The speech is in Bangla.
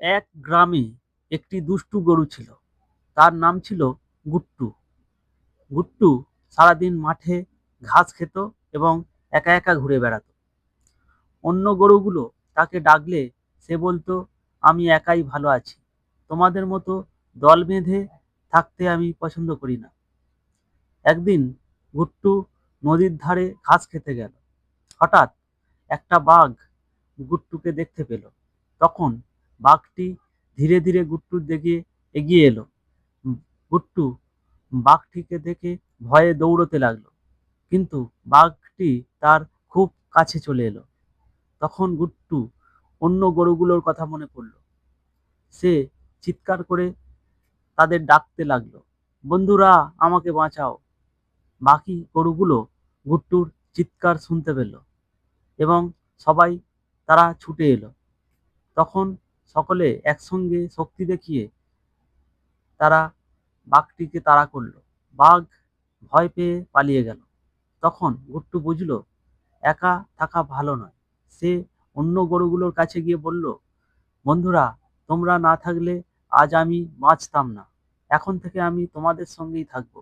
এক গ্রামে একটি দুষ্টু গরু ছিল। তার নাম ছিল গুট্টু। গুট্টু সারাদিন মাঠে ঘাস খেত এবং একা একা ঘুরে বেড়াতো। অন্য গরুগুলো তাকে ডাকলে সে বলতো, আমি একাই ভালো আছি। তোমাদের মতো দল বেঁধে থাকতে আমি পছন্দ করি না। একদিন গুট্টু নদীর ধারে ঘাস খেতে গেল। হঠাৎ একটা বাঘ গুট্টুকে দেখতে পেল। তখন বাঘটি ধীরে ধীরে গুট্টুর দিকে এগিয়ে এলো। গুট্টু বাঘটিকে দেখে ভয়ে দৌড়তে লাগল। কিন্তু বাঘটি তার খুব কাছে চলে এলো। তখন গুট্টু অন্য গরুগুলোর কথা মনে পড়ল। সে চিৎকার করে তাদের ডাকতে লাগল, বন্ধুরা, আমাকে বাঁচাও। বাকি গরুগুলো গুট্টুর চিৎকার শুনতে পেল এবং সবাই তারা ছুটে এলো। তখন সকলে একসঙ্গে শক্তি দেখিয়ে তারা বাঘটিকে তাড়া করল। বাঘ ভয় পেয়ে পালিয়ে গেল। তখন গুট্টু বুঝলো, একা থাকা ভালো নয়। সে অন্য গরুগুলোর কাছে গিয়ে বলল, বন্ধুরা, তোমরা না থাকলে আজ আমি বাঁচতাম না। এখন থেকে আমি তোমাদের সঙ্গেই থাকব।